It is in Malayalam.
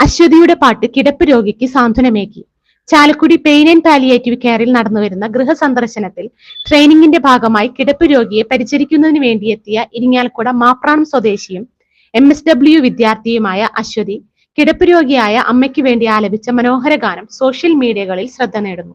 അശ്വതിയുടെ പാട്ട് കിടപ്പ് രോഗിക്ക് സാന്ത്വനമേകി. ചാലക്കുടി പെയിൻ ആൻഡ് പാലിയേറ്റീവ് കെയറിൽ നടന്നുവരുന്ന ഗൃഹ സന്ദർശനത്തിൽ ട്രെയിനിങ്ങിന്റെ ഭാഗമായി കിടപ്പ് രോഗിയെ പരിചരിക്കുന്നതിന് വേണ്ടിയെത്തിയ ഇരിങ്ങാലക്കുട മാപ്രാണം സ്വദേശിയും എം എസ് ഡബ്ല്യു വിദ്യാർത്ഥിയുമായ അശ്വതി കിടപ്പ് രോഗിയായ അമ്മയ്ക്ക് വേണ്ടി ആലപിച്ച മനോഹര ഗാനം സോഷ്യൽ മീഡിയകളിൽ ശ്രദ്ധ നേടുന്നു.